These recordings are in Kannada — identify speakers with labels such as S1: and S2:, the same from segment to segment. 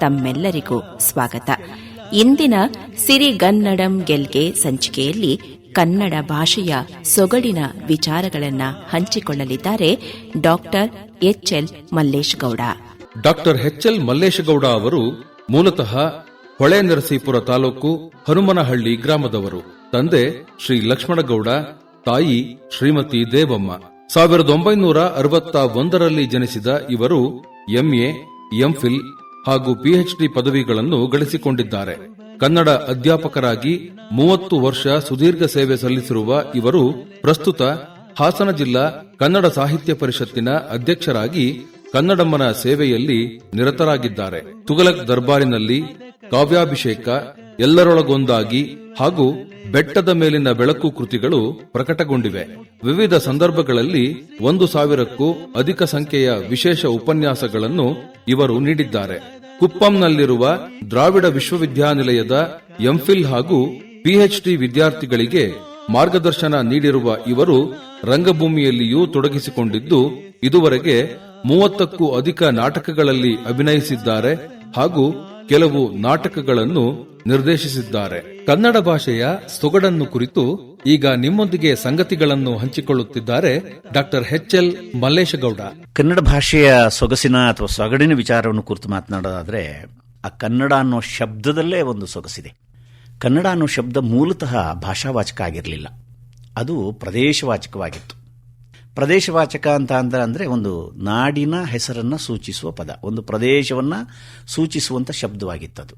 S1: ತಮ್ಮೆಲ್ಲರಿಗೂ ಸ್ವಾಗತ. ಇಂದಿನ ಸಿರಿಗನ್ನಡಂ ಗೆಲ್ಗೆ ಸಂಚಿಕೆಯಲ್ಲಿ ಕನ್ನಡ ಭಾಷೆಯ ಸೊಗಡಿನ ವಿಚಾರಗಳನ್ನು ಹಂಚಿಕೊಳ್ಳಲಿದ್ದಾರೆ doctor HL Mallesh Gowda
S2: doctor L Malleshagowda ಅವರು ಮೂಲತಃ ಹೊಳೆ ನರಸೀಪುರ ತಾಲೂಕು ಹನುಮನಹಳ್ಳಿ ಗ್ರಾಮದವರು. ತಂದೆ ಶ್ರೀ ಲಕ್ಷ್ಮಣಗೌಡ, ತಾಯಿ ಶ್ರೀಮತಿ ದೇವಮ್ಮ. ಸಾವಿರದ ಒಂಬೈನೂರ ಅರವತ್ತ ಒಂದರಲ್ಲಿ ಜನಿಸಿದ ಇವರು ಎಂಎ ಎಂಫಿಲ್ ಹಾಗೂ ಪಿಎಚ್ಡಿ ಪದವಿಗಳನ್ನು ಗಳಿಸಿಕೊಂಡಿದ್ದಾರೆ. ಕನ್ನಡ ಅಧ್ಯಾಪಕರಾಗಿ ಮೂವತ್ತು ವರ್ಷ ಸುದೀರ್ಘ ಸೇವೆ ಸಲ್ಲಿಸಿರುವ ಇವರು ಪ್ರಸ್ತುತ ಹಾಸನ ಜಿಲ್ಲಾ ಕನ್ನಡ ಸಾಹಿತ್ಯ ಪರಿಷತ್ತಿನ ಅಧ್ಯಕ್ಷರಾಗಿ ಕನ್ನಡಮ್ಮನ ಸೇವೆಯಲ್ಲಿ ನಿರತರಾಗಿದ್ದಾರೆ. ತುಗಲಕ್ ದರ್ಬಾರಿನಲ್ಲಿ ಕಾವ್ಯಾಭಿಷೇಕ, ಎಲ್ಲರೊಳಗೊಂದಾಗಿ ಹಾಗೂ ಬೆಟ್ಟದ ಮೇಲಿನ ಬೆಳಕು ಕೃತಿಗಳು ಪ್ರಕಟಗೊಂಡಿವೆ. ವಿವಿಧ ಸಂದರ್ಭಗಳಲ್ಲಿ ಒಂದು ಸಾವಿರಕ್ಕೂ ಅಧಿಕ ಸಂಖ್ಯೆಯ ವಿಶೇಷ ಉಪನ್ಯಾಸಗಳನ್ನು ಇವರು ನೀಡಿದ್ದಾರೆ. ಕುಪ್ಪಂನಲ್ಲಿರುವ ದ್ರಾವಿಡ ವಿಶ್ವವಿದ್ಯಾನಿಲಯದ ಎಂಫಿಲ್ ಹಾಗೂ ಪಿಎಚ್ಡಿ ವಿದ್ಯಾರ್ಥಿಗಳಿಗೆ ಮಾರ್ಗದರ್ಶನ ನೀಡಿರುವ ಇವರು ರಂಗಭೂಮಿಯಲ್ಲಿಯೂ ತೊಡಗಿಸಿಕೊಂಡಿದ್ದು, ಇದುವರೆಗೆ ಮೂವತ್ತಕ್ಕೂ ಅಧಿಕ ನಾಟಕಗಳಲ್ಲಿ ಅಭಿನಯಿಸಿದ್ದಾರೆ ಹಾಗೂ ಕೆಲವು ನಾಟಕಗಳನ್ನು ನಿರ್ದೇಶಿಸಿದ್ದಾರೆ. ಕನ್ನಡ ಭಾಷೆಯ ಸೊಗಡನ್ನು ಕುರಿತು ಈಗ ನಿಮ್ಮೊಂದಿಗೆ ಸಂಗತಿಗಳನ್ನು ಹಂಚಿಕೊಳ್ಳುತ್ತಿದ್ದಾರೆ doctor H L Malleshagowda.
S3: Kannada ಭಾಷೆಯ ಸೊಗಸಿನ ಅಥವಾ ಸೊಗಡಿನ ವಿಚಾರವನ್ನು ಕುರಿತು ಮಾತನಾಡೋದಾದ್ರೆ, ಆ ಕನ್ನಡ ಅನ್ನೋ ಶಬ್ದದಲ್ಲೇ ಒಂದು ಸೊಗಸಿದೆ. ಕನ್ನಡ ಅನ್ನೋ ಶಬ್ದ ಮೂಲತಃ ಭಾಷಾವಾಚಕ ಆಗಿರಲಿಲ್ಲ. ಅದು ಪ್ರದೇಶವಾಚಕವಾಗಿತ್ತು. ಪ್ರದೇಶವಾಚಕ ಅಂತ ಅಂದ್ರೆ, ಅಂದರೆ ಒಂದು ನಾಡಿನ ಹೆಸರನ್ನು ಸೂಚಿಸುವ ಪದ, ಒಂದು ಪ್ರದೇಶವನ್ನು ಸೂಚಿಸುವಂಥ ಶಬ್ದವಾಗಿತ್ತದು.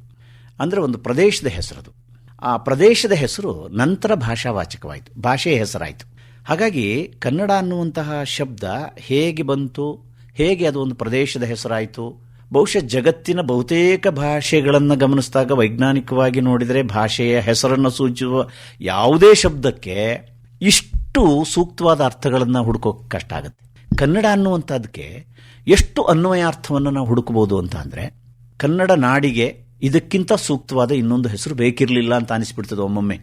S3: ಅಂದರೆ ಒಂದು ಪ್ರದೇಶದ ಹೆಸರದು. ಆ ಪ್ರದೇಶದ ಹೆಸರು ನಂತರ ಭಾಷಾವಾಚಕವಾಯಿತು, ಭಾಷೆಯ ಹೆಸರಾಯಿತು. ಹಾಗಾಗಿ ಕನ್ನಡ ಅನ್ನುವಂತಹ ಶಬ್ದ ಹೇಗೆ ಬಂತು, ಹೇಗೆ ಅದು ಒಂದು ಪ್ರದೇಶದ ಹೆಸರಾಯಿತು, ಬಹುಶಃ ಜಗತ್ತಿನ ಬಹುತೇಕ ಭಾಷೆಗಳನ್ನು ಗಮನಿಸಿದಾಗ ವೈಜ್ಞಾನಿಕವಾಗಿ ನೋಡಿದರೆ ಭಾಷೆಯ ಹೆಸರನ್ನು ಸೂಚಿಸುವ ಯಾವುದೇ ಶಬ್ದಕ್ಕೆ ಇಷ್ಟು ಸೂಕ್ತವಾದ ಅರ್ಥಗಳನ್ನು ಹುಡುಕೋಕೆ ಕಷ್ಟ ಆಗುತ್ತೆ. ಕನ್ನಡ ಅನ್ನುವಂಥದ್ದಕ್ಕೆ ಎಷ್ಟು ಅನ್ವಯಾರ್ಥವನ್ನು ನಾವು ಹುಡುಕಬಹುದು ಅಂತ ಅಂದರೆ ಕನ್ನಡ ನಾಡಿಗೆ ಇದಕ್ಕಿಂತ ಸೂಕ್ತವಾದ ಇನ್ನೊಂದು ಹೆಸರು ಬೇಕಿರಲಿಲ್ಲ ಅಂತ ಅನಿಸ್ಬಿಡ್ತದೆ ಒಮ್ಮೊಮ್ಮೆ.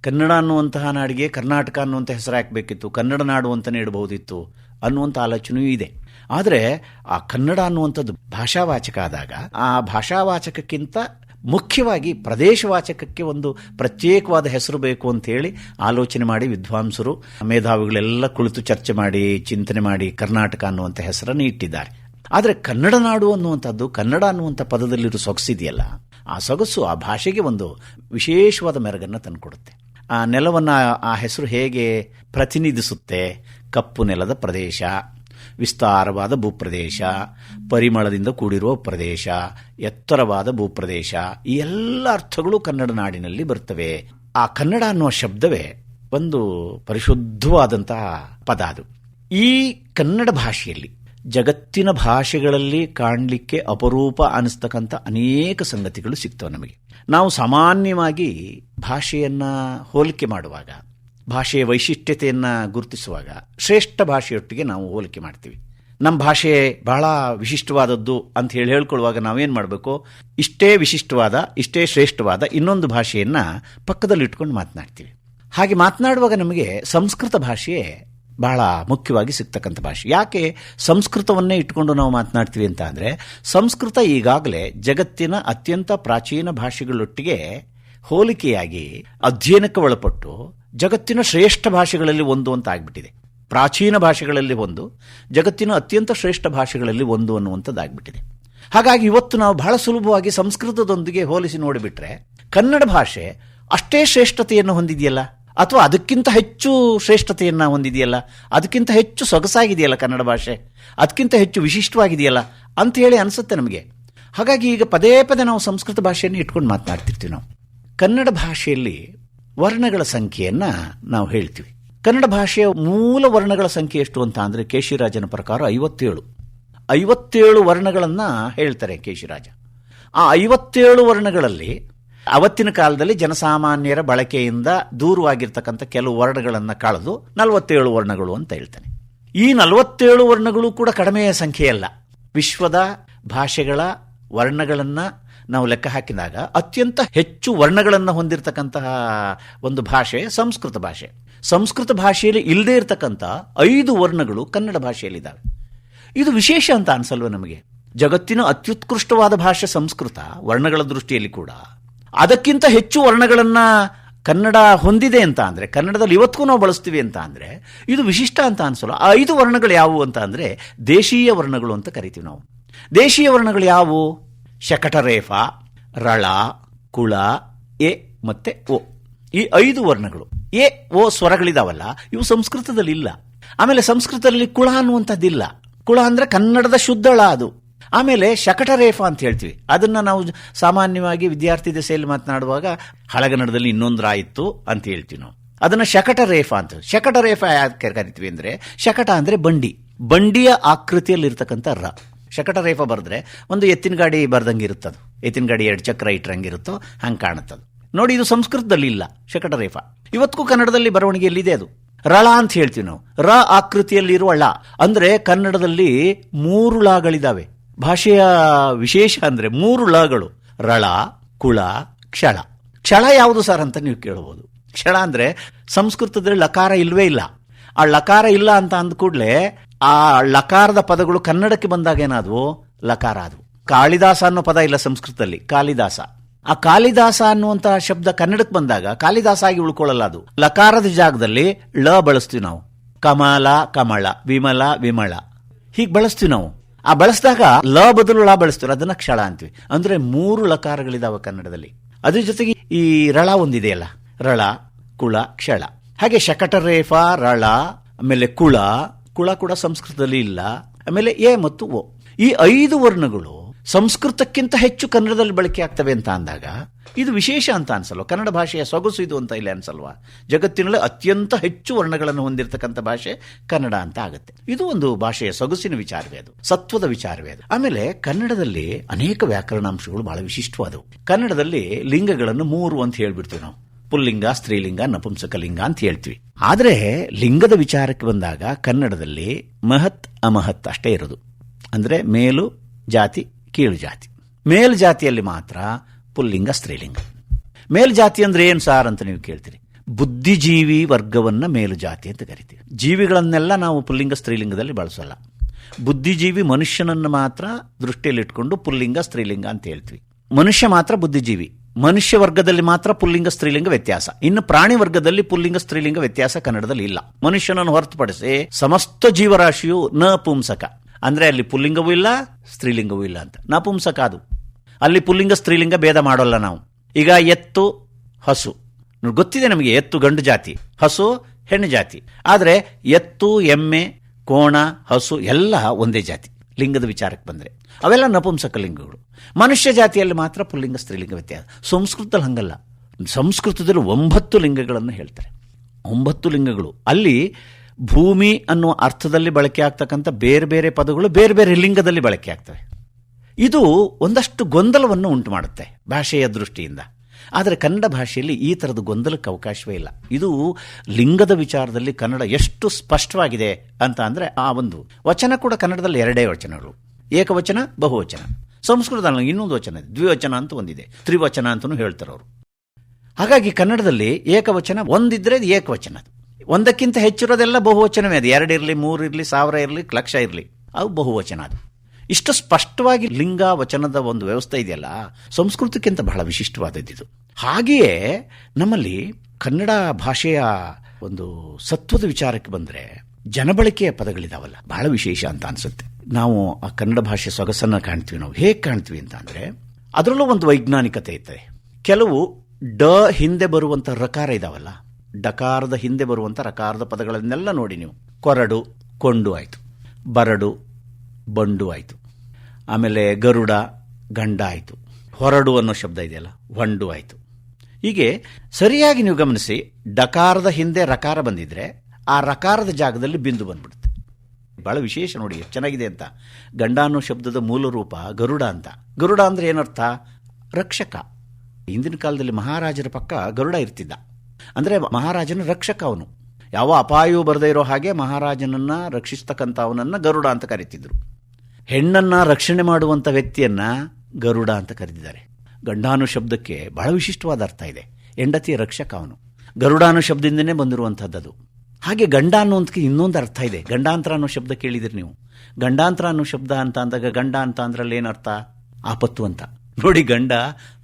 S3: ಕನ್ನಡ ಅನ್ನುವಂತಹ ನಾಡಿಗೆ ಕರ್ನಾಟಕ ಅನ್ನುವಂಥ ಹೆಸರು ಹಾಕಬೇಕಿತ್ತು. ಕನ್ನಡ ನಾಡು ಅಂತಲೇ ಇಡಬಹುದಿತ್ತು ಅನ್ನುವಂಥ ಆಲೋಚನೆಯೂ ಇದೆ. ಆದರೆ ಆ ಕನ್ನಡ ಅನ್ನುವಂಥದ್ದು ಭಾಷಾವಾಚಕ ಆದಾಗ ಆ ಭಾಷಾವಾಚಕಕ್ಕಿಂತ ಮುಖ್ಯವಾಗಿ ಪ್ರದೇಶವಾಚಕಕ್ಕೆ ಒಂದು ಪ್ರತ್ಯೇಕವಾದ ಹೆಸರು ಬೇಕು ಅಂತ ಹೇಳಿ ಆಲೋಚನೆ ಮಾಡಿ ವಿದ್ವಾಂಸರು, ಮೇಧಾವಿಗಳೆಲ್ಲ ಕುಳಿತು ಚರ್ಚೆ ಮಾಡಿ, ಚಿಂತನೆ ಮಾಡಿ ಕರ್ನಾಟಕ ಅನ್ನುವಂಥ ಹೆಸರನ್ನು ಇಟ್ಟಿದ್ದಾರೆ. ಆದರೆ ಕನ್ನಡ ನಾಡು ಅನ್ನುವಂಥದ್ದು, ಕನ್ನಡ ಅನ್ನುವಂಥ ಪದದಲ್ಲಿರೋ ಸೊಗಸಿದೆಯಲ್ಲ ಆ ಸೊಗಸು ಆ ಭಾಷೆಗೆ ಒಂದು ವಿಶೇಷವಾದ ಮೆರಗನ್ನು ತಂದುಕೊಡುತ್ತೆ. ಆ ನೆಲವನ್ನು ಆ ಹೆಸರು ಹೇಗೆ ಪ್ರತಿನಿಧಿಸುತ್ತೆ? ಕಪ್ಪು ನೆಲದ ಪ್ರದೇಶ, ವಿಸ್ತಾರವಾದ ಭೂಪ್ರದೇಶ, ಪರಿಮಳದಿಂದ ಕೂಡಿರುವ ಪ್ರದೇಶ, ಎತ್ತರವಾದ ಭೂಪ್ರದೇಶ, ಈ ಎಲ್ಲ ಅರ್ಥಗಳು ಕನ್ನಡ ನಾಡಿನಲ್ಲಿ ಬರ್ತವೆ. ಆ ಕನ್ನಡ ಅನ್ನುವ ಶಬ್ದವೇ ಒಂದು ಪರಿಶುದ್ಧವಾದಂತಹ ಪದ ಅದು. ಈ ಕನ್ನಡ ಭಾಷೆಯಲ್ಲಿ ಜಗತ್ತಿನ ಭಾಷೆಗಳಲ್ಲಿ ಕಾಣಲಿಕ್ಕೆ ಅಪರೂಪ ಅನಿಸ್ತಕ್ಕಂಥ ಅನೇಕ ಸಂಗತಿಗಳು ಸಿಗ್ತವೆ ನಮಗೆ. ನಾವು ಸಾಮಾನ್ಯವಾಗಿ ಭಾಷೆಯನ್ನು ಹೋಲಿಕೆ ಮಾಡುವಾಗ, ಭಾಷೆಯ ವೈಶಿಷ್ಟ್ಯತೆಯನ್ನು ಗುರುತಿಸುವಾಗ ಶ್ರೇಷ್ಠ ಭಾಷೆಯೊಟ್ಟಿಗೆ ನಾವು ಹೋಲಿಕೆ ಮಾಡ್ತೀವಿ. ನಮ್ಮ ಭಾಷೆ ಬಹಳ ವಿಶಿಷ್ಟವಾದದ್ದು ಅಂತ ಹೇಳಿ ಹೇಳ್ಕೊಳ್ಳುವಾಗ ನಾವೇನು ಮಾಡಬೇಕು? ಇಷ್ಟೇ ವಿಶಿಷ್ಟವಾದ, ಇಷ್ಟೇ ಶ್ರೇಷ್ಠವಾದ ಇನ್ನೊಂದು ಭಾಷೆಯನ್ನು ಪಕ್ಕದಲ್ಲಿ ಇಟ್ಕೊಂಡು ಮಾತನಾಡ್ತೀವಿ. ಹಾಗೆ ಮಾತನಾಡುವಾಗ ನಮಗೆ ಸಂಸ್ಕೃತ ಭಾಷೆಯೇ ಬಹಳ ಮುಖ್ಯವಾಗಿ ಸಿಗ್ತಕ್ಕಂಥ ಭಾಷೆ. ಯಾಕೆ? ಸಂಸ್ಕೃತವನ್ನೇ ಇಟ್ಕೊಂಡು ನಾವು ಮಾತನಾಡ್ತೀವಿ ಅಂತ ಅಂದರೆ, ಸಂಸ್ಕೃತ ಈಗಾಗಲೇ ಜಗತ್ತಿನ ಅತ್ಯಂತ ಪ್ರಾಚೀನ ಭಾಷೆಗಳೊಟ್ಟಿಗೆ ಹೋಲಿಕೆಯಾಗಿ ಅಧ್ಯಯನಕ್ಕೆ ಒಳಪಟ್ಟು ಜಗತ್ತಿನ ಶ್ರೇಷ್ಠ ಭಾಷೆಗಳಲ್ಲಿ ಒಂದು ಅಂತ ಆಗಿಬಿಟ್ಟಿದೆ. ಪ್ರಾಚೀನ ಭಾಷೆಗಳಲ್ಲಿ ಒಂದು, ಜಗತ್ತಿನ ಅತ್ಯಂತ ಶ್ರೇಷ್ಠ ಭಾಷೆಗಳಲ್ಲಿ ಒಂದು ಅನ್ನುವಂಥದ್ದಾಗ್ಬಿಟ್ಟಿದೆ. ಹಾಗಾಗಿ ಇವತ್ತು ನಾವು ಬಹಳ ಸುಲಭವಾಗಿ ಸಂಸ್ಕೃತದೊಂದಿಗೆ ಹೋಲಿಸಿ ನೋಡಿಬಿಟ್ರೆ ಕನ್ನಡ ಭಾಷೆ ಅಷ್ಟೇ ಶ್ರೇಷ್ಠತೆಯನ್ನು ಹೊಂದಿದೆಯಲ್ಲ? ಅಥವಾ ಅದಕ್ಕಿಂತ ಹೆಚ್ಚು ಶ್ರೇಷ್ಠತೆಯನ್ನು ಹೊಂದಿದೆಯಲ್ಲ? ಅದಕ್ಕಿಂತ ಹೆಚ್ಚು ಸೊಗಸಾಗಿದೆಯಲ್ಲ ಕನ್ನಡ ಭಾಷೆ? ಅದಕ್ಕಿಂತ ಹೆಚ್ಚು ವಿಶಿಷ್ಟವಾಗಿದೆಯಲ್ಲ ಅಂತ ಹೇಳಿ ಅನಿಸುತ್ತೆ ನಮಗೆ. ಹಾಗಾಗಿ ಈಗ ಪದೇ ಪದೇ ನಾವು ಸಂಸ್ಕೃತ ಭಾಷೆಯನ್ನು ಇಟ್ಕೊಂಡು ಮಾತನಾಡ್ತಿರ್ತೀವಿ ನಾವು. ಕನ್ನಡ ಭಾಷೆಯಲ್ಲಿ ವರ್ಣಗಳ ಸಂಖ್ಯೆಯನ್ನು ನಾವು ಹೇಳ್ತೀವಿ. ಕನ್ನಡ ಭಾಷೆಯ ಮೂಲ ವರ್ಣಗಳ ಸಂಖ್ಯೆ ಎಷ್ಟು ಅಂತ ಅಂದರೆ ಕೇಶಿರಾಜನ ಪ್ರಕಾರ ಐವತ್ತೇಳು. ಐವತ್ತೇಳು ವರ್ಣಗಳನ್ನು ಹೇಳ್ತಾರೆ ಕೇಶಿರಾಜ. ಆ ಐವತ್ತೇಳು ವರ್ಣಗಳಲ್ಲಿ ಅವತ್ತಿನ ಕಾಲದಲ್ಲಿ ಜನಸಾಮಾನ್ಯರ ಬಳಕೆಯಿಂದ ದೂರವಾಗಿರ್ತಕ್ಕಂಥ ಕೆಲವು ವರ್ಣಗಳನ್ನು ಕಳೆದು ನಲವತ್ತೇಳು ವರ್ಣಗಳು ಅಂತ ಹೇಳ್ತಾನೆ. ಈ ನಲವತ್ತೇಳು ವರ್ಣಗಳು ಕೂಡ ಕಡಿಮೆಯ ಸಂಖ್ಯೆಯಲ್ಲ. ವಿಶ್ವದ ಭಾಷೆಗಳ ವರ್ಣಗಳನ್ನು ನಾವು ಲೆಕ್ಕ ಹಾಕಿದಾಗ ಅತ್ಯಂತ ಹೆಚ್ಚು ವರ್ಣಗಳನ್ನು ಹೊಂದಿರತಕ್ಕಂತಹ ಒಂದು ಭಾಷೆ ಸಂಸ್ಕೃತ ಭಾಷೆ. ಸಂಸ್ಕೃತ ಭಾಷೆಯಲ್ಲಿ ಇಲ್ಲದೇ ಇರತಕ್ಕಂಥ ಐದು ವರ್ಣಗಳು ಕನ್ನಡ ಭಾಷೆಯಲ್ಲಿದ್ದಾವೆ. ಇದು ವಿಶೇಷ ಅಂತ ಅನ್ಸಲ್ವ ನಮಗೆ? ಜಗತ್ತಿನ ಅತ್ಯುತ್ಕೃಷ್ಟವಾದ ಭಾಷೆ ಸಂಸ್ಕೃತ, ವರ್ಣಗಳ ದೃಷ್ಟಿಯಲ್ಲಿ ಕೂಡ. ಅದಕ್ಕಿಂತ ಹೆಚ್ಚು ವರ್ಣಗಳನ್ನು ಕನ್ನಡ ಹೊಂದಿದೆ ಅಂತ ಅಂದರೆ, ಕನ್ನಡದಲ್ಲಿ ಇವತ್ತಿಗೂ ನಾವು ಬಳಸ್ತೀವಿ ಅಂತ ಅಂದರೆ, ಇದು ವಿಶಿಷ್ಟ ಅಂತ ಅನ್ಸೋಲ್ಲ. ಆ ಐದು ವರ್ಣಗಳು ಯಾವುವು ಅಂತ ಅಂದರೆ, ದೇಶೀಯ ವರ್ಣಗಳು ಅಂತ ಕರಿತೀವಿ ನಾವು. ದೇಶೀಯ ವರ್ಣಗಳು ಯಾವುವು? ಶಕಟರೇಫ, ರಳ, ಕುಳ, ಎ ಮತ್ತೆ ಓ ಈ ಐದು ವರ್ಣಗಳು. ಎ ಓ ಸ್ವರಗಳಿದಾವಲ್ಲ, ಇವು ಸಂಸ್ಕೃತದಲ್ಲಿ ಇಲ್ಲ ಆಮೇಲೆ ಸಂಸ್ಕೃತದಲ್ಲಿ ಕುಳ ಅನ್ನುವಂಥದ್ದಿಲ್ಲ. ಕುಳ ಅಂದ್ರೆ ಕನ್ನಡದ ಶುದ್ಧಳ ಅದು. ಆಮೇಲೆ ಶಕಟರೇಫ ಅಂತ ಹೇಳ್ತೀವಿ. ಅದನ್ನ ನಾವು ಸಾಮಾನ್ಯವಾಗಿ ವಿದ್ಯಾರ್ಥಿ ದೆಸೆಯಲ್ಲಿ ಮಾತನಾಡುವಾಗ ಹಳಗನ್ನಡದಲ್ಲಿ ಇನ್ನೊಂದು ರಾಯಿತು ಅಂತ ಹೇಳ್ತೀವಿ ನಾವು. ಅದನ್ನ ಶಕಟರೇಫ ಅಂತ ಶಕಟರೇಫ ಯಾಕೆ ಕರಿತೀವಿ ಅಂದರೆ, ಶಕಟ ಅಂದ್ರೆ ಬಂಡಿ. ಬಂಡಿಯ ಆಕೃತಿಯಲ್ಲಿರ್ತಕ್ಕಂಥ ರ. ರ ಶಕಟರೇಫ ಬರೆದ್ರೆ ಒಂದು ಎತ್ತಿನ ಗಾಡಿ ಬರ್ದಂಗೆ ಇರುತ್ತದು. ಎತ್ತಿನ ಗಾಡಿ ಎರಡು ಚಕ್ರ ಇಟ್ಟರಂಗಿರುತ್ತೋ ಹಂಗೆ ಕಾಣುತ್ತದು. ನೋಡಿ, ಇದು ಸಂಸ್ಕೃತದಲ್ಲಿ ಇಲ್ಲ, ಶಕಟರೇಫ. ಇವತ್ತಿಗೂ ಕನ್ನಡದಲ್ಲಿ ಬರವಣಿಗೆಯಲ್ಲಿದೆ ಅದು. ರಳ ಅಂತ ಹೇಳ್ತೀವಿ ನಾವು. ರ ಆಕೃತಿಯಲ್ಲಿರುವ ಳ. ಅಂದ್ರೆ ಕನ್ನಡದಲ್ಲಿ ಮೂರು ಳಗಳಿದಾವೆ. ಭಾಷೆಯ ವಿಶೇಷ ಅಂದರೆ ಮೂರು ಳಗಳು ರಳ, ಕುಳ, ಕ್ಷಳ. ಕ್ಷಳ ಯಾವುದು ಸರ್ ಅಂತ ನೀವು ಕೇಳಬಹುದು ಕ್ಷಳ ಅಂದ್ರೆ ಸಂಸ್ಕೃತದಲ್ಲಿ ಲಕಾರ ಇಲ್ವೇ ಇಲ್ಲ. ಆ ಲಕಾರ ಇಲ್ಲ ಅಂತ ಅಂದ ಕೂಡಲೇ ಆ ಲಕಾರದ ಪದಗಳು ಕನ್ನಡಕ್ಕೆ ಬಂದಾಗ ಏನಾದವು? ಲಕಾರ ಆದವು. ಕಾಳಿದಾಸ ಅನ್ನೋ ಪದ ಇಲ್ಲ ಸಂಸ್ಕೃತದಲ್ಲಿ, ಕಾಳಿದಾಸ. ಆ ಕಾಳಿದಾಸ ಅನ್ನುವಂತಹ ಶಬ್ದ ಕನ್ನಡಕ್ಕೆ ಬಂದಾಗ ಕಾಳಿದಾಸ ಆಗಿ ಉಳ್ಕೊಳ್ಳಲ್ಲ ಅದು. ಲಕಾರದ ಜಾಗದಲ್ಲಿ ಳ ಬಳಸ್ತೀವಿ ನಾವು. ಕಮಲ, ಕಮಳ, ವಿಮಲ, ವಿಮಳ. ಹೀಗೆ ಬಳಸ್ತೀವಿ ನಾವು. ಆ ಬಳಸಿದಾಗ ಲ ಬದಲು ಲ ಬಳಸ್ತೀವಿ ಅದನ್ನ ಕ್ಷಳ ಅಂತೀವಿ. ಅಂದ್ರೆ ಮೂರು ಲಕಾರಗಳಿದಾವೆ ಕನ್ನಡದಲ್ಲಿ. ಅದ್ರ ಜೊತೆಗೆ ಈ ರಳ ಒಂದಿದೆಯಲ್ಲ, ರಳ, ಕುಳ, ಕ್ಷಳ. ಹಾಗೆ ಶಕಟರೇಫ, ರಳ, ಆಮೇಲೆ ಕುಳ ಕುಳ ಕೂಡ ಸಂಸ್ಕೃತದಲ್ಲಿ ಇಲ್ಲ, ಆಮೇಲೆ ಎ ಮತ್ತು ಓ ಈ ಐದು ವರ್ಣಗಳು ಸಂಸ್ಕೃತಕ್ಕಿಂತ ಹೆಚ್ಚು ಕನ್ನಡದಲ್ಲಿ ಬಳಕೆ ಆಗ್ತವೆ ಅಂತ ಅಂದಾಗ, ಇದು ವಿಶೇಷ ಅಂತ ಅನ್ಸಲ್ವ? ಕನ್ನಡ ಭಾಷೆಯ ಸೊಗಸು ಇದು ಅಂತ ಇಲ್ಲ ಅನ್ಸಲ್ವಾ? ಜಗತ್ತಿನಲ್ಲಿ ಅತ್ಯಂತ ಹೆಚ್ಚು ವರ್ಣಗಳನ್ನು ಹೊಂದಿರತಕ್ಕಂಥ ಭಾಷೆ ಕನ್ನಡ ಅಂತ ಆಗುತ್ತೆ. ಇದು ಒಂದು ಭಾಷೆಯ ಸೊಗಸಿನ ವಿಚಾರವೇ ಅದು, ಸತ್ವದ ವಿಚಾರವೇ ಅದು. ಆಮೇಲೆ ಕನ್ನಡದಲ್ಲಿ ಅನೇಕ ವ್ಯಾಕರಣಾಂಶಗಳು ಬಹಳ ವಿಶಿಷ್ಟವಾದವು. ಕನ್ನಡದಲ್ಲಿ ಲಿಂಗಗಳನ್ನು ಮೂರು ಅಂತ ಹೇಳ್ಬಿಡ್ತೀವಿ ನಾವು. ಪುಲ್ಲಿಂಗ, ಸ್ತ್ರೀಲಿಂಗ ನಪುಂಸಕಲಿಂಗ ಅಂತ ಹೇಳ್ತೀವಿ. ಆದ್ರೆ ಲಿಂಗದ ವಿಚಾರಕ್ಕೆ ಬಂದಾಗ ಕನ್ನಡದಲ್ಲಿ ಮಹತ್, ಅಮಹತ್ ಅಷ್ಟೇ ಇರೋದು. ಅಂದ್ರೆ ಮೇಲು, ಜಾತಿ ಕೀಳು ಜಾತಿ. ಮೇಲ್ಜಾತಿಯಲ್ಲಿ ಮಾತ್ರ ಪುಲ್ಲಿಂಗ, ಸ್ತ್ರೀಲಿಂಗ. ಮೇಲ್ಜಾತಿ ಅಂದ್ರೆ ಏನು ಸಾರ್ ಅಂತ ನೀವು ಕೇಳ್ತೀರಿ? ಬುದ್ಧಿಜೀವಿ ವರ್ಗವನ್ನ ಮೇಲು ಜಾತಿ ಅಂತ ಕರಿತೀವಿ. ಜೀವಿಗಳನ್ನೆಲ್ಲ ನಾವು ಪುಲ್ಲಿಂಗ, ಸ್ತ್ರೀಲಿಂಗದಲ್ಲಿ ಬಳಸಲ್ಲ. ಬುದ್ಧಿಜೀವಿ ಮನುಷ್ಯನನ್ನು ಮಾತ್ರ ದೃಷ್ಟಿಯಲ್ಲಿಟ್ಕೊಂಡು ಪುಲ್ಲಿಂಗ, ಸ್ತ್ರೀಲಿಂಗ ಅಂತ ಹೇಳ್ತೀವಿ. ಮನುಷ್ಯ ಮಾತ್ರ ಬುದ್ಧಿಜೀವಿ. ಮನುಷ್ಯ ವರ್ಗದಲ್ಲಿ ಮಾತ್ರ ಪುಲ್ಲಿಂಗ, ಸ್ತ್ರೀಲಿಂಗ ವ್ಯತ್ಯಾಸ. ಇನ್ನು ಪ್ರಾಣಿ ವರ್ಗದಲ್ಲಿ ಪುಲ್ಲಿಂಗ, ಸ್ತ್ರೀಲಿಂಗ ವ್ಯತ್ಯಾಸ ಕನ್ನಡದಲ್ಲಿ ಇಲ್ಲ. ಮನುಷ್ಯನನ್ನು ಹೊರತುಪಡಿಸಿ ಸಮಸ್ತ ಜೀವರಾಶಿಯು ನ ಪುಂಸಕ. ಅಂದ್ರೆ ಅಲ್ಲಿ ಪುಲ್ಲಿಂಗವೂ ಇಲ್ಲ, ಸ್ತ್ರೀಲಿಂಗವೂ ಇಲ್ಲ ಅಂತ. ನಪುಂಸಕ ಅದು. ಅಲ್ಲಿ ಪುಲ್ಲಿಂಗ, ಸ್ತ್ರೀಲಿಂಗ ಭೇದ ಮಾಡೋಲ್ಲ ನಾವು. ಈಗ ಎತ್ತು, ಹಸು. ಗೊತ್ತಿದೆ ನಮಗೆ ಎತ್ತು ಗಂಡು ಜಾತಿ, ಹಸು ಹೆಣ್ಣು ಜಾತಿ. ಆದರೆ ಎತ್ತು, ಎಮ್ಮೆ, ಕೋಣ, ಹಸು ಎಲ್ಲ ಒಂದೇ ಜಾತಿ, ಲಿಂಗದ ವಿಚಾರಕ್ಕೆ ಬಂದರೆ. ಅವೆಲ್ಲ ನಪುಂಸಕ ಲಿಂಗಗಳು. ಮನುಷ್ಯ ಜಾತಿಯಲ್ಲಿ ಮಾತ್ರ ಪುಲ್ಲಿಂಗ, ಸ್ತ್ರೀಲಿಂಗ ವ್ಯತ್ಯಾಸ. ಸಂಸ್ಕೃತದಲ್ಲಿ ಹಂಗಲ್ಲ. ಸಂಸ್ಕೃತದಲ್ಲಿ ಒಂಬತ್ತು ಲಿಂಗಗಳನ್ನು ಹೇಳ್ತಾರೆ. ಒಂಬತ್ತು ಲಿಂಗಗಳು. ಅಲ್ಲಿ ಭೂಮಿ ಅನ್ನುವ ಅರ್ಥದಲ್ಲಿ ಬಳಕೆ ಆಗ್ತಕ್ಕಂಥ ಬೇರೆ ಬೇರೆ ಪದಗಳು ಬೇರೆ ಬೇರೆ ಲಿಂಗದಲ್ಲಿ ಬಳಕೆ ಆಗ್ತವೆ. ಇದು ಒಂದಷ್ಟು ಗೊಂದಲವನ್ನು ಉಂಟು ಮಾಡುತ್ತೆ ಭಾಷೆಯ ದೃಷ್ಟಿಯಿಂದ. ಆದರೆ ಕನ್ನಡ ಭಾಷೆಯಲ್ಲಿ ಈ ಥರದ ಗೊಂದಲಕ್ಕೆ ಅವಕಾಶವೇ ಇಲ್ಲ. ಇದು ಲಿಂಗದ ವಿಚಾರದಲ್ಲಿ ಕನ್ನಡ ಎಷ್ಟು ಸ್ಪಷ್ಟವಾಗಿದೆ ಅಂತ ಅಂದರೆ ಆ ಒಂದು ವಚನ ಕೂಡ ಕನ್ನಡದಲ್ಲಿ ಎರಡೇ ವಚನಗಳು. ಏಕವಚನ, ಬಹುವಚನ. ಸಂಸ್ಕೃತದಲ್ಲಿ ಇನ್ನೊಂದು ವಚನ ದ್ವಿವಚನ ಅಂತ ಒಂದಿದೆ. ತ್ರಿವಚನ ಅಂತಲೂ ಹೇಳ್ತಾರೆ ಅವರು. ಹಾಗಾಗಿ ಕನ್ನಡದಲ್ಲಿ ಏಕವಚನ, ಒಂದಿದ್ರೆ ಏಕವಚನ ಒಂದಕ್ಕಿಂತ ಹೆಚ್ಚಿರೋದೆಲ್ಲ ಬಹುವಚನವೇ ಅದು. ಎರಡು ಇರಲಿ, ಮೂರು ಇರಲಿ, ಸಾವಿರ ಇರಲಿ, ಲಕ್ಷ ಇರಲಿ. ಅವು ಬಹುವಚನ ಅದು. ಇಷ್ಟು ಸ್ಪಷ್ಟವಾಗಿ ಲಿಂಗ ವಚನದ ಒಂದು ವ್ಯವಸ್ಥೆ ಇದೆಯಲ್ಲ, ಸಂಸ್ಕೃತಕ್ಕಿಂತ ಬಹಳ ವಿಶಿಷ್ಟವಾದದ್ದು ಹಾಗೆಯೇ ನಮ್ಮಲ್ಲಿ ಕನ್ನಡ ಭಾಷೆಯ ಒಂದು ಸತ್ವದ ವಿಚಾರಕ್ಕೆ ಬಂದರೆ ಜನಬಳಕೆಯ ಪದಗಳಿದಾವಲ್ಲ, ಬಹಳ ವಿಶೇಷ ಅಂತ ಅನ್ಸುತ್ತೆ. ನಾವು ಆ ಕನ್ನಡ ಭಾಷೆ ಸೊಗಸನ್ನು ಕಾಣ್ತೀವಿ ನಾವು. ಹೇಗೆ ಕಾಣ್ತೀವಿ ಅಂತ ಅಂದರೆ, ಅದರಲ್ಲೂ ಒಂದು ವೈಜ್ಞಾನಿಕತೆ ಇರ್ತದೆ. ಕೆಲವು ಡ ಹಿಂದೆ ಬರುವಂಥ ರಕಾರ ಇದಾವಲ್ಲ ಡಕಾರದ ಹಿಂದೆ ಬರುವಂತ ರಕಾರದ ಪದಗಳನ್ನೆಲ್ಲ ನೋಡಿ ನೀವು. ಕೊರಡು, ಕೊಂಡು ಆಯಿತು. ಬರಡು, ಬಂಡು ಆಯಿತು. ಆಮೇಲೆ ಗರುಡ, ಗಂಡ ಆಯಿತು. ಹೊರಡು ಅನ್ನೋ ಶಬ್ದ ಇದೆಯಲ್ಲ ಹೊಂಡು ಆಯಿತು. ಹೀಗೆ ಸರಿಯಾಗಿ ನೀವು ಗಮನಿಸಿ, ಡಕಾರದ ಹಿಂದೆ ರಕಾರ ಬಂದಿದ್ರೆ, ಆ ರಕಾರದ ಜಾಗದಲ್ಲಿ ಬಿಂದು ಬಂದ್ಬಿಡುತ್ತೆ. ಬಹಳ ವಿಶೇಷ ನೋಡಿ, ಚೆನ್ನಾಗಿದೆ ಅಂತ. ಗಂಡ ಅನ್ನೋ ಶಬ್ದದ ಮೂಲ ರೂಪ ಗರುಡ ಅಂತ. ಗರುಡ ಅಂದ್ರೆ ಏನರ್ಥ? ರಕ್ಷಕ. ಹಿಂದಿನ ಕಾಲದಲ್ಲಿ ಮಹಾರಾಜರ ಪಕ್ಕ ಗರುಡ ಇರ್ತಿದ್ದ. ಅಂದ್ರೆ ಮಹಾರಾಜನ ರಕ್ಷಕ ಅವನು. ಯಾವ ಅಪಾಯವೂ ಬರದೇ ಇರೋ ಹಾಗೆ ಮಹಾರಾಜನನ್ನ ರಕ್ಷಿಸ್ತಕ್ಕಂಥ ಅವನನ್ನ ಗರುಡ ಅಂತ ಕರೀತಿದ್ರು. ಹೆಣ್ಣನ್ನ ರಕ್ಷಣೆ ಮಾಡುವಂಥ ವ್ಯಕ್ತಿಯನ್ನ ಗರುಡ ಅಂತ ಕರೆದಿದ್ದಾರೆ. ಗಂಡಾನು ಶಬ್ದಕ್ಕೆ ಬಹಳ ವಿಶಿಷ್ಟವಾದ ಅರ್ಥ ಇದೆ. ಹೆಂಡತಿಯ ರಕ್ಷಕ ಅವನು. ಗರುಡಾನು ಶಬ್ದದಿಂದನೇ ಬಂದಿರುವಂಥದ್ದು ಹಾಗೆ ಗಂಡ ಅನ್ನೋದಕ್ಕೆ ಇನ್ನೊಂದು ಅರ್ಥ ಇದೆ. ಗಂಡಾಂತರ ಅನ್ನೋ ಶಬ್ದ ಕೇಳಿದಿರಿ ನೀವು. ಗಂಡಾಂತರ ಅನ್ನೋ ಶಬ್ದ ಅಂತ ಅಂದಾಗ ಗಂಡ ಅಂತ ಅಂದ್ರಲ್ಲಿ ಏನರ್ಥ? ಆಪತ್ತು ಅಂತ. ನೋಡಿ ಗಂಡ,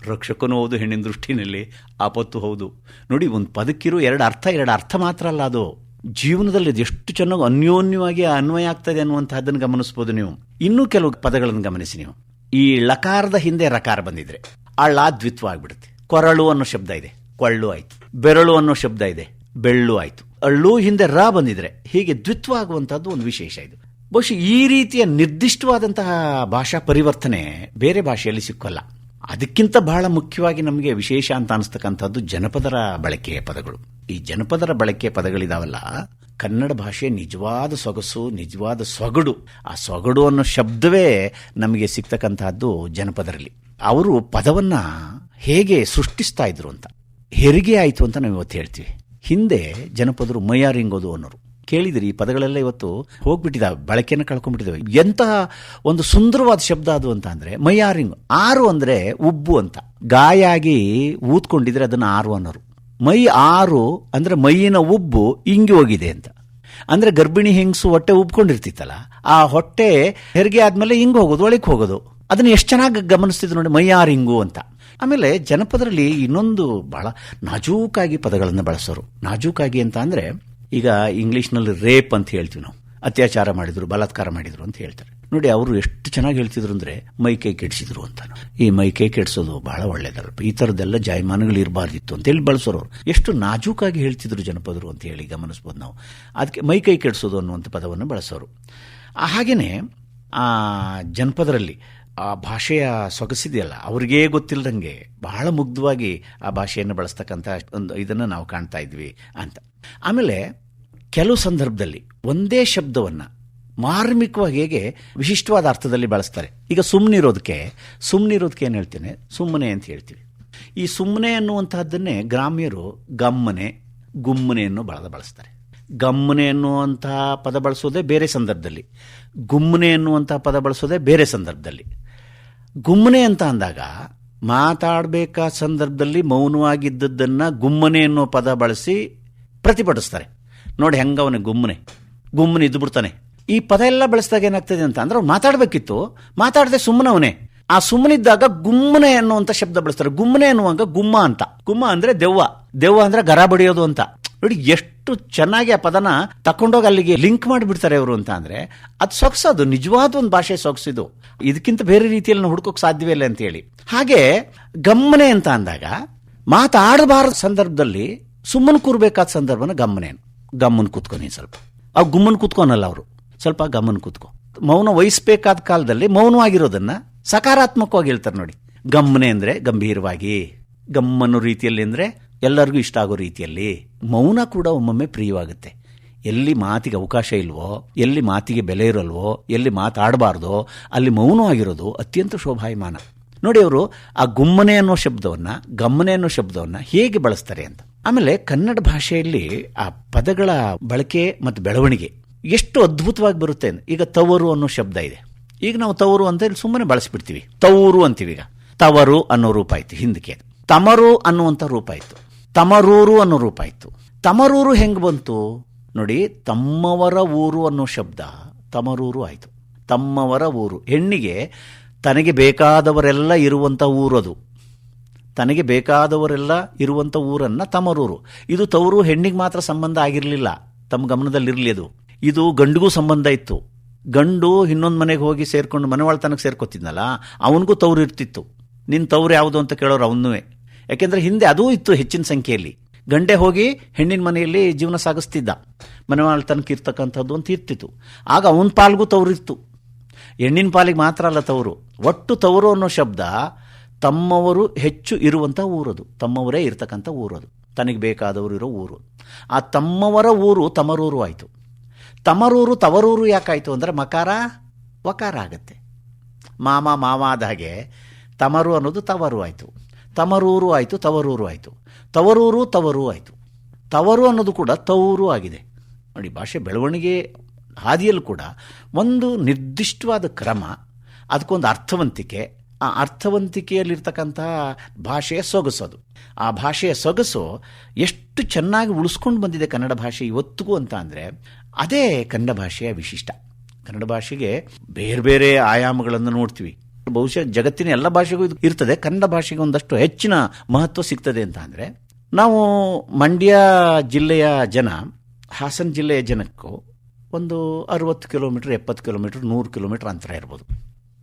S3: ರಕ್ಷಕನೂ ಹೌದು, ಹೆಣ್ಣಿನ ದೃಷ್ಟಿನಲ್ಲಿ ಆಪತ್ತು ಹೌದು. ನೋಡಿ, ಒಂದು ಪದಕ್ಕಿರೋ ಎರಡು ಅರ್ಥ ಎರಡು ಅರ್ಥ ಮಾತ್ರ ಅಲ್ಲ ಅದು. ಜೀವನದಲ್ಲಿ ಎಷ್ಟು ಚೆನ್ನಾಗಿ ಅನ್ಯೋನ್ಯವಾಗಿ ಅನ್ವಯ ಆಗ್ತದೆ ಅನ್ನುವಂತಹದ್ದನ್ನು ಗಮನಿಸಬಹುದು ನೀವು. ಇನ್ನೂ ಕೆಲವು ಪದಗಳನ್ನು ಗಮನಿಸಿ ನೀವು. ಈ ಲಕಾರದ ಹಿಂದೆ ರಕಾರ ಬಂದಿದ್ರೆ ಅಳ್ಳ ದ್ವಿತ್ವ ಆಗ್ಬಿಡುತ್ತೆ ಕೊರಳು ಅನ್ನೋ ಶಬ್ದ ಇದೆ, ಕೊಳ್ಳು ಆಯ್ತು. ಬೆರಳು ಅನ್ನೋ ಶಬ್ದ ಇದೆ, ಬೆಳ್ಳು ಆಯ್ತು. ಅಳ್ಳು ಹಿಂದೆ ರ ಬಂದಿದ್ರೆ, ಹೀಗೆ ದ್ವಿತ್ವ ಆಗುವಂತಹದ್ದು ಒಂದು ವಿಶೇಷ ಇದು. ಬಹುಶಃ ಈ ರೀತಿಯ ನಿರ್ದಿಷ್ಟವಾದಂತಹ ಭಾಷಾ ಪರಿವರ್ತನೆ ಬೇರೆ ಭಾಷೆಯಲ್ಲಿ ಸಿಕ್ಕಲ್ಲ. ಅದಕ್ಕಿಂತ ಬಹಳ ಮುಖ್ಯವಾಗಿ ನಮಗೆ ವಿಶೇಷ ಅಂತ ಅನಿಸ್ತಕ್ಕಂಥದ್ದು ಜನಪದರ ಬಳಕೆಯ ಪದಗಳು. ಈ ಜನಪದರ ಬಳಕೆಯ ಪದಗಳಿದಾವಲ್ಲ, ಕನ್ನಡ ಭಾಷೆ ನಿಜವಾದ ಸೊಗಸು, ನಿಜವಾದ ಸೊಗಡು. ಆ ಸೊಗಡು ಅನ್ನೋ ಶಬ್ದವೇ ನಮಗೆ ಸಿಗ್ತಕ್ಕಂತಹದ್ದು ಜನಪದರಲ್ಲಿ. ಅವರು ಪದವನ್ನ ಹೇಗೆ ಸೃಷ್ಟಿಸ್ತಾ ಇದ್ರು ಅಂತ. ಹೆರಿಗೆ ಆಯಿತು ಅಂತ ನಾವು ಇವತ್ತು ಹೇಳ್ತೀವಿ. ಹಿಂದೆ ಜನಪದರು ಮೈಯಾರಿಂಗೋದು ಅನ್ನೋರು. ಕೇಳಿದಿರಿ, ಈ ಪದಗಳೆಲ್ಲ ಇವತ್ತು ಹೋಗ್ಬಿಟ್ಟಿದ್ದಾವೆ ಬಳಕೆಯನ್ನು ಕಳ್ಕೊಂಡ್ಬಿಟ್ಟಿದ್ದಾವೆ ಎಂತಹ ಒಂದು ಸುಂದರವಾದ ಶಬ್ದ ಅದು ಅಂತ ಅಂದ್ರೆ ಮೈಯಾರಿಂಗ್ ಆರು ಅಂದ್ರೆ ಉಬ್ಬು ಅಂತ. ಗಾಯಾಗಿ ಊದ್ಕೊಂಡಿದ್ರೆ ಅದನ್ನ ಆರು ಅನ್ನೋರು. ಮೈ ಆರು ಅಂದ್ರೆ ಮೈಯಿನ ಉಬ್ಬು ಇಂಗಿ ಹೋಗಿದೆ ಅಂತ. ಅಂದ್ರೆ ಗರ್ಭಿಣಿ ಹೆಂಗಸು ಹೊಟ್ಟೆ ಉಬ್ಕೊಂಡಿರ್ತಿತ್ತಲ್ಲ, ಆ ಹೊಟ್ಟೆ ಹೆರಿಗೆ ಆದ್ಮೇಲೆ ಹಿಂಗ್ ಹೋಗೋದು, ಒಳಗೆ ಹೋಗೋದು. ಅದನ್ನ ಎಷ್ಟು ಚೆನ್ನಾಗಿ ಗಮನಿಸ್ತಿದ್ರು ನೋಡಿ, ಮೈಯಾರಿಂಗು ಅಂತ. ಆಮೇಲೆ ಜನಪದರಲ್ಲಿ ಇನ್ನೊಂದು ಬಹಳ ನಾಜೂಕಾಗಿ ಪದಗಳನ್ನು ಬಳಸೋರು. ನಾಜೂಕಾಗಿ ಅಂತ ಅಂದ್ರೆ ಈಗ ಇಂಗ್ಲಿಷ್ನಲ್ಲಿ ರೇಪ್ ಅಂತ ಹೇಳ್ತೀವಿ ನಾವು. ಅತ್ಯಾಚಾರ ಮಾಡಿದ್ರು, ಬಲಾತ್ಕಾರ ಮಾಡಿದ್ರು ಅಂತ ಹೇಳ್ತಾರೆ. ನೋಡಿ, ಅವರು ಎಷ್ಟು ಚೆನ್ನಾಗಿ ಹೇಳ್ತಿದ್ರು ಅಂದ್ರೆ, ಮೈ ಕೈ ಕೆಡಿಸಿದ್ರು ಅಂತ ಈ ಮೈ ಕೈ ಕೆಡಿಸೋದು ಬಹಳ ಒಳ್ಳೇದಲ್ಲ ಈ ತರದೆಲ್ಲ ಜಾಯಮಾನಗಳು ಇರಬಾರ್ದಿತ್ತು ಅಂತ ಹೇಳಿ ಬಳಸೋರು ಎಷ್ಟು ನಾಜೂಕಾಗಿ ಹೇಳ್ತಿದ್ರು ಜನಪದರು ಅಂತ ಹೇಳಿ ಗಮನಿಸ್ಬೋದು ನಾವು. ಅದಕ್ಕೆ ಮೈ ಕೈ ಕೆಡಿಸೋದು ಅನ್ನುವಂಥ ಪದವನ್ನು ಬಳಸೋರು. ಹಾಗೇನೆ, ಆ ಜನಪದರಲ್ಲಿ ಆ ಭಾಷೆಯ ಸೊಗಸಿದೆಯಲ್ಲ, ಅವ್ರಿಗೇ ಗೊತ್ತಿಲ್ಲದಂಗೆ ಬಹಳ ಮುಗ್ಧವಾಗಿ ಆ ಭಾಷೆಯನ್ನು ಬಳಸ್ತಕ್ಕಂಥ ಒಂದು ಇದನ್ನು ನಾವು ಕಾಣ್ತಾ ಇದ್ವಿ ಅಂತ. ಆಮೇಲೆ ಕೆಲವು ಸಂದರ್ಭದಲ್ಲಿ ಒಂದೇ ಶಬ್ದವನ್ನು ಮಾರ್ಮಿಕವಾಗಿ ಹೇಗೆ ವಿಶಿಷ್ಟವಾದ ಅರ್ಥದಲ್ಲಿ ಬಳಸ್ತಾರೆ. ಈಗ ಸುಮ್ಮನಿರೋದಕ್ಕೆ ಸುಮ್ಮನಿರೋದಕ್ಕೆ ಏನು ಹೇಳ್ತೇನೆ? ಸುಮ್ಮನೆ ಅಂತ ಹೇಳ್ತೀವಿ. ಈ ಸುಮ್ಮನೆ ಅನ್ನುವಂತಹದ್ದನ್ನೇ ಗ್ರಾಮ್ಯರು ಗಮ್ಮನೆ, ಗುಮ್ಮನೆ ಬಳದ ಬಳಸ್ತಾರೆ. ಗಮ್ಮನೆ ಅನ್ನುವಂತಹ ಪದ ಬಳಸೋದೇ ಬೇರೆ ಸಂದರ್ಭದಲ್ಲಿ. ಗುಮ್ಮನೆ ಅನ್ನುವಂಥ ಪದ ಬಳಸೋದೇ ಬೇರೆ ಸಂದರ್ಭದಲ್ಲಿ. ಗುಮ್ಮನೆ ಅಂತ ಅಂದಾಗ ಮಾತಾಡಬೇಕಾದ ಸಂದರ್ಭದಲ್ಲಿ ಮೌನವಾಗಿದ್ದದ್ದನ್ನು ಗುಮ್ಮನೆ ಅನ್ನೋ ಪದ ಬಳಸಿ ಪ್ರತಿಭಟಿಸ್ತಾರೆ. ನೋಡಿ ಹೆಂಗವನೇ ಗುಮ್ಮನೆ. ಗುಮ್ಮನೆ ಇದ್ದು ಬಿಡ್ತಾನೆ. ಈ ಪದ ಎಲ್ಲ ಬಳಸಿದಾಗ ಏನಾಗ್ತದೆ ಅಂತ ಅಂದ್ರೆ ಮಾತಾಡಬೇಕಿತ್ತು. ಮಾತಾಡದೆ ಸುಮ್ಮನವನೇ. ಆ ಸುಮ್ಮನಿದ್ದಾಗ ಗುಮ್ಮನೆ ಅನ್ನುವಂಥ ಶಬ್ದ ಬಳಸ್ತಾರೆ. ಗುಮ್ಮನೆ ಅನ್ನುವಾಗ ಗುಮ್ಮ ಅಂತ. ಗುಮ್ಮ ಅಂದ್ರೆ ದೆವ್ವ. ದೆವ್ವ ಅಂದ್ರೆ ಗರ ಬಡಿಯೋದು ಅಂತ. ನೋಡಿ ಎಷ್ಟು ಚೆನ್ನಾಗಿ ಆ ಪದನ ತಕೊಂಡೋಗಿ ಅಲ್ಲಿಗೆ ಲಿಂಕ್ ಮಾಡಿಬಿಡ್ತಾರೆ ಅವರು ಅಂತ ಅಂದ್ರೆ, ಅದು ಸೊಗ್ಸೋದು ನಿಜವಾದ ಒಂದು ಭಾಷೆ ಸೊಗ್ಸಿದು ಇದಕ್ಕಿಂತ ಬೇರೆ ರೀತಿಯಲ್ಲಿ ಹುಡ್ಕೋಕ್ ಸಾಧ್ಯವೇ ಇಲ್ಲ ಅಂತ ಹೇಳಿ ಹಾಗೆ ಗಮ್ಮನೆ ಅಂತ ಅಂದಾಗ, ಮಾತಾಡಬಾರದ ಸಂದರ್ಭದಲ್ಲಿ ಸುಮ್ಮನೆ ಕೂರ್ಬೇಕಾದ ಸಂದರ್ಭನ ಗಮ್ಮನೆ. ಗಮ್ಮನ್ ಕೂತ್ಕೊನಿ ಸ್ವಲ್ಪ. ಆ ಗುಮ್ಮನ್ ಕೂತ್ಕೊನಲ್ಲ ಅವರು. ಸ್ವಲ್ಪ ಗಮನ ಕೂತ್ಕೊ. ಮೌನ ವಹಿಸ್ಬೇಕಾದ ಕಾಲದಲ್ಲಿ ಮೌನವಾಗಿರೋದನ್ನ ಸಕಾರಾತ್ಮಕವಾಗಿ ಹೇಳ್ತಾರೆ ನೋಡಿ. ಗಮ್ಮನೆ ಅಂದ್ರೆ ಗಂಭೀರವಾಗಿ. ಗಮ್ಮನ್ನು ರೀತಿಯಲ್ಲಿ ಅಂದ್ರೆ ಎಲ್ಲರಿಗೂ ಇಷ್ಟ ಆಗೋ ರೀತಿಯಲ್ಲಿ ಮೌನ ಕೂಡ ಒಮ್ಮೊಮ್ಮೆ ಪ್ರಿಯವಾಗುತ್ತೆ. ಎಲ್ಲಿ ಮಾತಿಗೆ ಅವಕಾಶ ಇಲ್ವೋ, ಎಲ್ಲಿ ಮಾತಿಗೆ ಬೆಲೆ ಇರಲ್ವೋ, ಎಲ್ಲಿ ಮಾತಾಡಬಾರ್ದೋ, ಅಲ್ಲಿ ಮೌನವಾಗಿರೋದು ಅತ್ಯಂತ ಶೋಭಾಯಮಾನ. ನೋಡಿ ಅವರು, ಆ ಗುಮ್ಮನೆ ಅನ್ನೋ ಶಬ್ದವನ್ನು ಗಮ್ಮನೆ ಅನ್ನೋ ಶಬ್ದವನ್ನು ಹೇಗೆ ಬಳಸ್ತಾರೆ ಅಂತ. ಆಮೇಲೆ ಕನ್ನಡ ಭಾಷೆಯಲ್ಲಿ ಆ ಪದಗಳ ಬಳಕೆ ಮತ್ತು ಬೆಳವಣಿಗೆ ಎಷ್ಟು ಅದ್ಭುತವಾಗಿ ಬರುತ್ತೆ ಅಂತ ಈಗ ತವರು ಅನ್ನೋ ಶಬ್ದ ಇದೆ. ಈಗ ನಾವು ತವರು ಅಂತ ಹೇಳಿ ಸುಮ್ಮನೆ ಬಳಸಿಬಿಡ್ತೀವಿ. ತವರು ಅಂತೀವಿ ಈಗ. ತವರು ಅನ್ನೋ ರೂಪ ಆಯಿತು ಹಿಂದಕ್ಕೆ. ತಮರು ಅನ್ನುವಂಥ ರೂಪ ಆಯ್ತು. ತಮರೂರು ಅನ್ನೋ ರೂಪ ಆಯಿತು ತಮರೂರು ಹೆಂಗೆ ಬಂತು? ನೋಡಿ, ತಮ್ಮವರ ಊರು ಅನ್ನೋ ಶಬ್ದ ತಮರೂರು ಆಯಿತು. ತಮ್ಮವರ ಊರು. ಹೆಣ್ಣಿಗೆ ತನಗೆ ಬೇಕಾದವರೆಲ್ಲ ಇರುವಂಥ ಊರದು. ತನಗೆ ಬೇಕಾದವರೆಲ್ಲ ಇರುವಂಥ ಊರನ್ನು ತಮರೂರು. ಇದು ತವರು ಹೆಣ್ಣಿಗೆ ಮಾತ್ರ ಸಂಬಂಧ ಆಗಿರಲಿಲ್ಲ. ತಮ್ಮ ಗಮನದಲ್ಲಿರಲಿ ಅದು. ಇದು ಗಂಡಿಗೂ ಸಂಬಂಧ ಇತ್ತು. ಗಂಡು ಇನ್ನೊಂದು ಮನೆಗೆ ಹೋಗಿ ಸೇರ್ಕೊಂಡು ಮನೆ ಒಳತನಕ್ಕೆ ಸೇರ್ಕೊತಿದ್ನಲ್ಲ, ಅವನಿಗೂ ತವರು ಇರ್ತಿತ್ತು. ನಿನ್ನ ತವರು ಯಾವುದು ಅಂತ ಕೇಳೋರು ಅವನ್ನೂ ಯಾಕೆಂದ್ರೆ ಹಿಂದೆ ಅದೂ ಇತ್ತು ಹೆಚ್ಚಿನ ಸಂಖ್ಯೆಯಲ್ಲಿ. ಗಂಡೆ ಹೋಗಿ ಹೆಣ್ಣಿನ ಮನೆಯಲ್ಲಿ ಜೀವನ ಸಾಗಿಸ್ತಿದ್ದ. ಮನೆ ತನಕ ಇರ್ತಕ್ಕಂಥದ್ದು ಅಂತ ಇರ್ತಿತ್ತು ಆಗ ಅವನ ಪಾಲ್ಗೂ ತವರು ಇತ್ತು ಹೆಣ್ಣಿನ ಪಾಲಿಗೆ ಮಾತ್ರ ಅಲ್ಲ ತವರು. ಒಟ್ಟು ತವರು ಅನ್ನೋ ಶಬ್ದ ತಮ್ಮವರು ಹೆಚ್ಚು ಇರುವಂಥ ಊರದು. ತಮ್ಮವರೇ ಇರ್ತಕ್ಕಂಥ ಊರದು. ತನಗೆ ಬೇಕಾದವರು ಇರೋ ಊರು. ಆ ತಮ್ಮವರ ಊರು ತಮರೂರು ಆಯಿತು. ತಮರೂರು ತವರೂರು ಯಾಕಾಯಿತು ಅಂದರೆ ಮಕಾರ, ವಕಾರ ಆಗತ್ತೆ. ಮಾಮ, ಮಾವ ಆದ ಹಾಗೆ ತಮರು ಅನ್ನೋದು ತವರು ಆಯಿತು. ತಮರೂರು ಆಯಿತು, ತವರೂರು ಆಯಿತು. ತವರೂರು, ತವರು ಆಯಿತು. ತವರು ಅನ್ನೋದು ಕೂಡ ತವರು ಆಗಿದೆ. ನೋಡಿ, ಭಾಷೆ ಬೆಳವಣಿಗೆ ಹಾದಿಯಲ್ಲೂ ಕೂಡ ಒಂದು ನಿರ್ದಿಷ್ಟವಾದ ಕ್ರಮ, ಅದಕ್ಕೊಂದು ಅರ್ಥವಂತಿಕೆ, ಆ ಅರ್ಥವಂತಿಕೆಯಲ್ಲಿರ್ತಕ್ಕಂತಹ ಭಾಷೆಯ ಸೊಗಸು ಅದು. ಆ ಭಾಷೆಯ ಸೊಗಸು ಎಷ್ಟು ಚೆನ್ನಾಗಿ ಉಳಿಸ್ಕೊಂಡು ಬಂದಿದೆ ಕನ್ನಡ ಭಾಷೆ ಇವತ್ತಿಗೂ ಅಂತ ಅಂದರೆ ಅದೇ ಕನ್ನಡ ಭಾಷೆಯ ವಿಶಿಷ್ಟ. ಕನ್ನಡ ಭಾಷೆಗೆ ಬೇರೆ ಬೇರೆ ಆಯಾಮಗಳನ್ನು ನೋಡ್ತೀವಿ. ಬಹುಶಃ ಜಗತ್ತಿನ ಎಲ್ಲ ಭಾಷೆಗೂ ಇದು ಇರ್ತದೆ. ಕನ್ನಡ ಭಾಷೆಗೆ ಒಂದಷ್ಟು ಹೆಚ್ಚಿನ ಮಹತ್ವ ಸಿಗ್ತದೆ ಅಂತ ಅಂದರೆ, ನಾವು ಮಂಡ್ಯ ಜಿಲ್ಲೆಯ ಜನ, ಹಾಸನ ಜಿಲ್ಲೆಯ ಜನಕ್ಕೂ ಒಂದು ಅರವತ್ತು ಕಿಲೋಮೀಟರ್, ಎಪ್ಪತ್ತು ಕಿಲೋಮೀಟರ್, ನೂರು ಕಿಲೋಮೀಟರ್ ಅಂತರ ಇರ್ಬೋದು.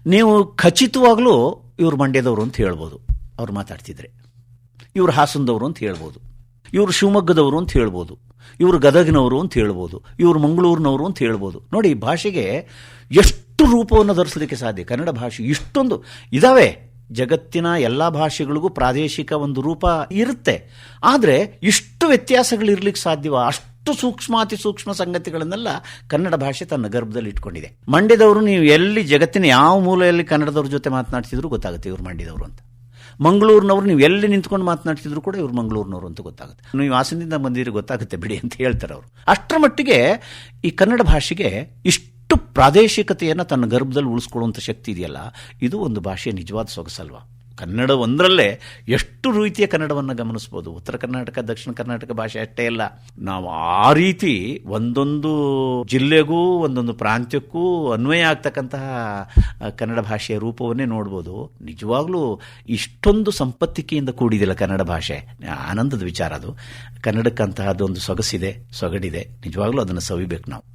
S3: ನೀವು ಖಚಿತವಾಗಲೂ ಇವರು ಮಂಡ್ಯದವರು ಅಂತ ಹೇಳ್ಬೋದು. ಅವ್ರು ಮಾತಾಡ್ತಿದ್ರೆ. ಇವರು ಹಾಸನದವರು ಅಂತ ಹೇಳ್ಬೋದು. ಇವರು ಶಿವಮೊಗ್ಗದವರು ಅಂತ ಹೇಳ್ಬೋದು. ಇವರು ಗದಗಿನವರು ಅಂತ ಹೇಳ್ಬೋದು. ಇವರು ಮಂಗಳೂರಿನವರು ಅಂತ ಹೇಳ್ಬೋದು. ನೋಡಿ ಭಾಷೆಗೆ ಎಷ್ಟು ರೂಪವನ್ನು ಧರಿಸಲಿಕ್ಕೆ ಸಾಧ್ಯ? ಕನ್ನಡ ಭಾಷೆ ಇಷ್ಟೊಂದು ಇದಾವೆ. ಜಗತ್ತಿನ ಎಲ್ಲ ಭಾಷೆಗಳಿಗೂ ಪ್ರಾದೇಶಿಕ ಒಂದು ರೂಪ ಇರುತ್ತೆ. ಆದರೆ ಇಷ್ಟು ವ್ಯತ್ಯಾಸಗಳಿರ್ಲಿಕ್ಕೆ ಸಾಧ್ಯವ? ಅಷ್ಟು ಸೂಕ್ಷ್ಮಾತಿ ಸೂಕ್ಷ್ಮ ಸಂಗತಿಗಳನ್ನೆಲ್ಲ ಕನ್ನಡ ಭಾಷೆ ತನ್ನ ಗರ್ಭದಲ್ಲಿ ಇಟ್ಕೊಂಡಿದೆ. ಮಂಡ್ಯದವರು ನೀವು ಎಲ್ಲಿ ಜಗತ್ತಿನ ಯಾವ ಮೂಲೆಯಲ್ಲಿ ಕನ್ನಡದವ್ರ ಜೊತೆ ಮಾತನಾಡ್ತಿದ್ರು ಗೊತ್ತಾಗುತ್ತೆ ಇವರು ಮಂಡ್ಯದವರು ಅಂತ. ಮಂಗಳೂರಿನವ್ರು ನೀವು ಎಲ್ಲಿ ನಿಂತ್ಕೊಂಡು ಮಾತನಾಡ್ತಿದ್ರು ಕೂಡ ಇವರು ಮಂಗಳೂರಿನವರು ಅಂತ ಗೊತ್ತಾಗುತ್ತೆ. ನೀವು ಹಾಸನದಿಂದ ಬಂದಿದ್ರೆ ಗೊತ್ತಾಗುತ್ತೆ ಬಿಡಿ ಅಂತ ಹೇಳ್ತಾರೆ ಅವರು. ಅಷ್ಟರ ಮಟ್ಟಿಗೆ ಈ ಕನ್ನಡ ಭಾಷೆಗೆ ಇಷ್ಟು ಪ್ರಾದೇಶಿಕತೆಯನ್ನು ತನ್ನ ಗರ್ಭದಲ್ಲಿ ಉಳಿಸ್ಕೊಳ್ಳುವಂಥ ಶಕ್ತಿ ಇದೆಯಲ್ಲ? ಇದು ಒಂದು ಭಾಷೆಯ ನಿಜವಾದ ಸೊಗಸಲ್ವಾ? ಕನ್ನಡ ಒಂದರಲ್ಲೇ ಎಷ್ಟು ರೀತಿಯ ಕನ್ನಡವನ್ನು ಗಮನಿಸ್ಬೋದು? ಉತ್ತರ ಕರ್ನಾಟಕ, ದಕ್ಷಿಣ ಕರ್ನಾಟಕ ಭಾಷೆ ಅಷ್ಟೇ ಅಲ್ಲ. ನಾವು ಆ ರೀತಿ ಒಂದೊಂದು ಜಿಲ್ಲೆಗೂ, ಒಂದೊಂದು ಪ್ರಾಂತ್ಯಕ್ಕೂ ಅನ್ವಯ ಆಗ್ತಕ್ಕಂತಹ ಕನ್ನಡ ಭಾಷೆಯ ರೂಪವನ್ನೇ ನೋಡ್ಬೋದು. ನಿಜವಾಗ್ಲೂ ಇಷ್ಟೊಂದು ಸಂಪತ್ತಿಕೆಯಿಂದ ಕೂಡಿದಿಲ್ಲ ಕನ್ನಡ ಭಾಷೆ. ಆನಂದದ ವಿಚಾರ ಅದು. ಕನ್ನಡಕ್ಕಂತಹದ್ದೊಂದು ಸೊಗಸಿದೆ, ಸೊಗಡಿದೆ. ನಿಜವಾಗ್ಲೂ ಅದನ್ನು ಸವಿಬೇಕು ನಾವು.